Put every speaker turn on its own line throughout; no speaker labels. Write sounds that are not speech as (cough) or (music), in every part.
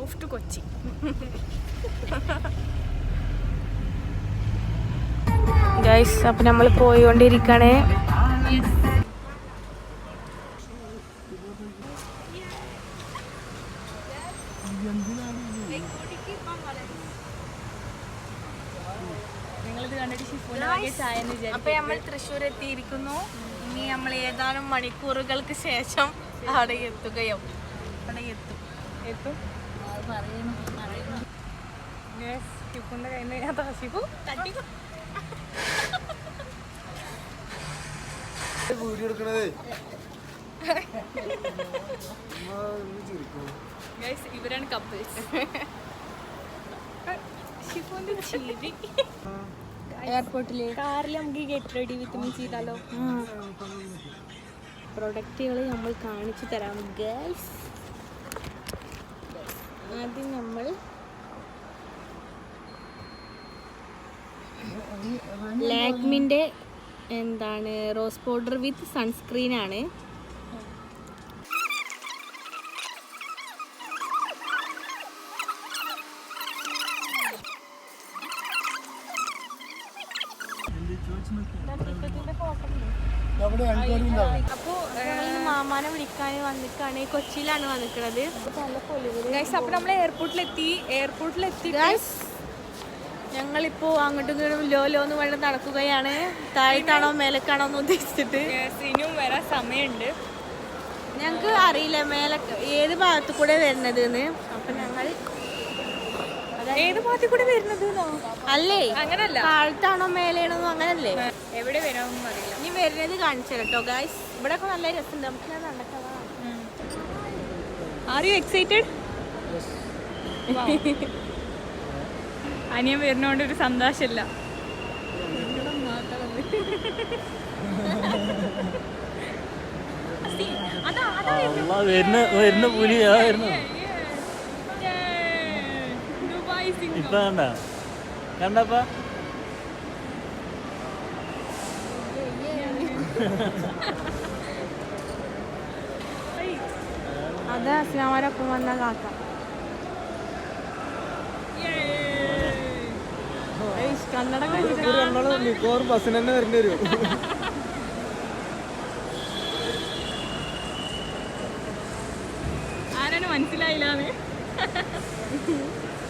Of two Kochi. Guys അപ്പം നമ്മൾ പോയിക്കൊണ്ടിരിക്കണേ.
ചായ
അപ്പൊ നമ്മൾ തൃശ്ശൂർ എത്തിയിരിക്കുന്നു ഇനി നമ്മൾ ഏതാനും മണിക്കൂറുകൾക്ക് ശേഷം അവിടെ എത്തുകയോ. അവിടെ എത്തും.
എത്തും.
ഷിഫുന്റെ കയ്യിൽ നിന്ന്
വീഡിയോ എടുക്കണതേ.
ഇവരാണ് കപ്പിൾസ് ഷിഫോന്റെ ചിരി എയർപോർട്ടിൽ കാറിൽ നമുക്ക് ഗെറ്റ് റെഡി വിത്ത് മീ ചെയ്താലോ?
പ്രൊഡക്റ്റുകൾ നമ്മൾ കാണിച്ചു തരാം ഗേൾസ് ആദ്യം നമ്മൾ ലാക്മിന്റെ എന്താണ് റോസ് പൗഡർ വിത്ത് സൺസ്ക്രീൻ അപ്പോൾ മാമാനെ വിളിക്കാൻ വന്നിക്കാണ് കൊച്ചിയിലാണ്
വന്നിക്കണത്. അപ്പൊ നമ്മൾ എയർപോർട്ടിലെത്തി. എയർപോർട്ടിലെത്തി
ഞങ്ങളിപ്പോ അങ്ങോട്ടും ഇങ്ങോട്ടും ലോ ലോ എന്ന് വേണ്ടി നടക്കുകയാണ്. താഴത്താണോ മേലക്കാണോ എന്ന് ഉദ്ദേശിച്ചിട്ട്.
ഇനിയും വരാൻ സമയമുണ്ട്.
ഞങ്ങൾക്ക് അറിയില്ല മേലെ ഏത് ഭാഗത്തു കൂടെ വരുന്നത് എന്ന്. അപ്പൊ ഞങ്ങൾ
ഏത് ഭാഗത്തിൽ കൂടെ വരുന്നത്
അല്ലേ?
അങ്ങനല്ല.
താഴത്താണോ മേലെയാണോ അങ്ങനല്ലേ?
എവിടെ വരാമെന്ന് അറിയില്ല.
ഇനി വരുന്നത് കാണിച്ചു കേട്ടോ ഗായ്സ് ഇവിടെ ഒക്കെ നല്ല രസമുണ്ട്. നമുക്ക് ഞാൻ നടക്കാം
ആർ യു എക്സൈറ്റഡ് അനിയൻ വരുന്നോണ്ട് ഒരു സന്തോഷമില്ല. (laughs)
വരുന്ന വരുന്ന പുലിയാ വരുന്ന
ദുബായ് സിംഗ്
ഇപ്പൊ കണ്ട കണ്ടപ്പ?
അതാ അസ്ലാമരൊപ്പം വന്ന കാക്ക. കന്നഡ
മിക്കവാറും ബസ്സിന് തന്നെ വരേണ്ടി വരും.
ആരാണ് മനസ്സിലായില്ലാന്ന്? (laughs)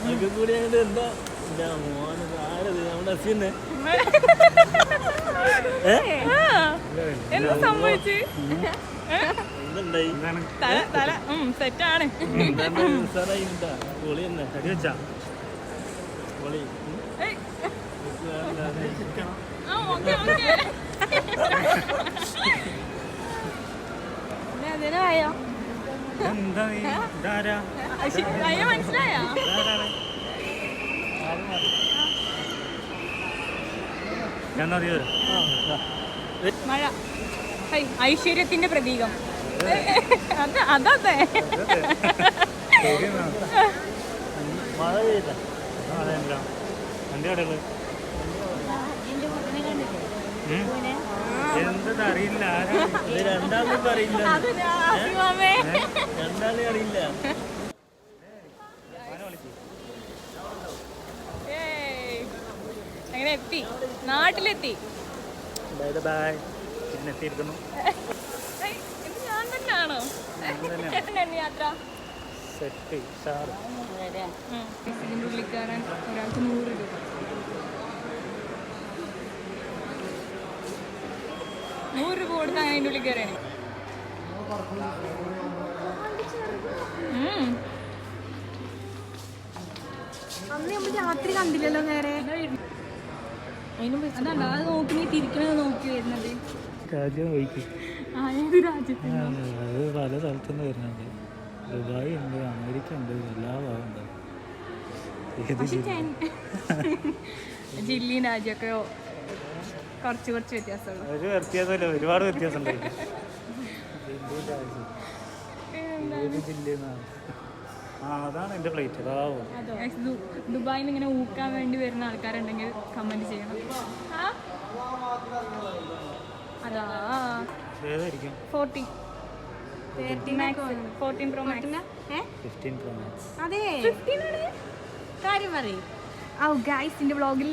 അതൊക്കെ കൂടി അങ്ങോട്ട് എന്താ (laughs)
എന്താ സംഭവിച്ച്? തല തല സെറ്റാണ്.
അതിനായോ (laughs)
എന്താ? നീ? ഇതാരാ?
മനസ്സിലായോ
ഞാൻ അറിയോ
മഴ. ഐശ്വര്യത്തിന്റെ പ്രതീകം. അത് അതതെ.
മഴ പെയ്ത എന്തത് അറിയില്ല. രണ്ടാളെ അറിയില്ല
ഏയ്. അങ്ങനെ എത്തി. നാട്ടിലെത്തി.
ബൈ ബൈ പിന്നെ എത്തിയിരിക്കുന്നു
ഏയ്, ഇത് ഞാൻ തന്നെയാണോ? യാത്ര
സെറ്റ് ഷാർ
ഇതിന്റെ ഉള്ളിൽ കയറാൻ ഒരാൾക്ക് നൂറ് രൂപ. നൂറ് രൂപ അതിന്റെ ഉള്ളിൽ കയറാൻ ഉം.
അന്ന് നമ്മൾ രാത്രി കണ്ടില്ലല്ലോ നേരെ
അതാണ്ടോ അത് നോക്കി നീ തിരിക്കണത് നോക്കി വരുന്നത്
കാര്യം വൈക്ക്
ആ ഏത് രാജ്യത്ത്?
അത് പല സ്ഥലത്തുനിന്ന് വരുന്നുണ്ട്. ദുബായ് ഉണ്ട് അമേരിക്ക ഉണ്ട് എല്ലാ ഭാഗമുണ്ട് ഏത്
പക്ഷെ ജില്ലയും രാജ്യമൊക്കെ കുറച്ച് കുറച്ച് വ്യത്യാസമുള്ളൂ.
ഒരു വ്യത്യാസമില്ല ഒരുപാട് വ്യത്യാസമുണ്ട്. ജില്ലയെന്നാണ് അതാണ്
എന്റെ പ്ലേറ്റ് ദുബായിൽ നിന്ന് ഇങ്ങനെ ഊക്കാൻ വേണ്ടി വരുന്ന ആൾക്കാരുണ്ടെങ്കിൽ കമന്റ് ചെയ്യണം. ആ? അതാ.
അതെ. കാര്യം പറയും.
ഓ ഗൈസിന്റെ വ്ളോഗിൽ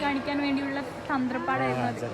കാണിക്കാൻ വേണ്ടിയുള്ള തന്ത്രപ്പാടായിരുന്നു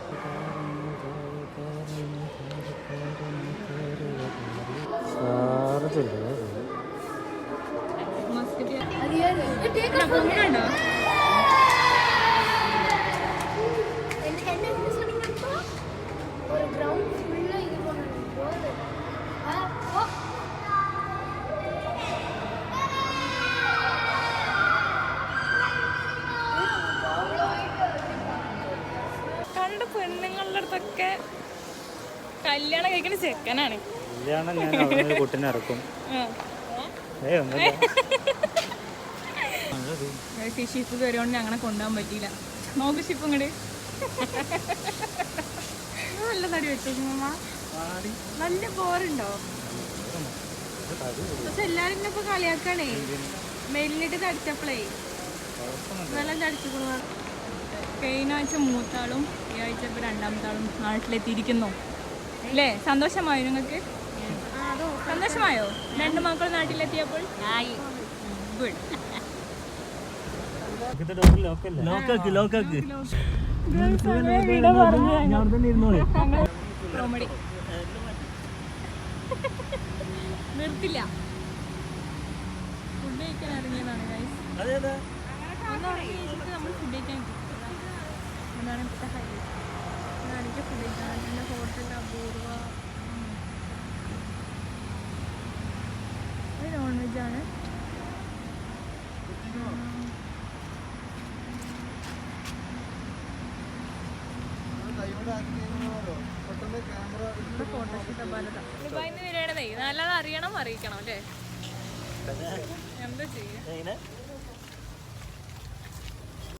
കല്യാണം കഴിക്കുന്ന ചെക്കനാണ്.
കല്യാണം ഞാൻ അവിടെ നിന്ന് കുട്ടിനെ ഇറക്കും. ഏയ് ഒന്നുമില്ല. നല്ലത്.
ഈ ഷിപ്പ് കയറിയോണ്ട് ഞങ്ങളെ കൊണ്ടുപോകാൻ പറ്റിയില്ല. നോക്ക് ഷിപ്പ് ഇങ്ങോട്ട്
നല്ല തടി വെച്ചു മാമ നല്ല പോരുണ്ടോ? പക്ഷെ എല്ലാരും ഇപ്പൊ കളിയാക്കണേ. മെല്ലിട്ട് തടിച്ചപ്പോഴേ നല്ല തടിച്ചു
കഴിഞ്ഞ ആഴ്ച മൂത്താളും ഈ ആഴ്ച ഇപ്പൊ രണ്ടാമത്താളും നാട്ടിലെത്തിയിരിക്കുന്നു. അല്ലേ സന്തോഷമായോ നിങ്ങൾക്ക് സന്തോഷമായോ രണ്ട് മക്കൾ നാട്ടിലെത്തിയപ്പോൾ കോമഡി നിർത്തില്ല ഫുഡ് കഴിക്കാൻ ഇറങ്ങിയതാണ് ഗൈസ് നമ്മൾ ഫുഡ് കഴിക്കാൻ എന്താണ് ഇപ്പോഴത്തെ എനിക്ക് ഫുഡ് കഴിക്കാൻ പിന്നെ ഹോട്ടലിൽ അപൂർവ. ഇത് നോൺ വെജാണ് അറിയണം അറിയിക്കണം അല്ലേ? എന്താ
ചെയ്യാ?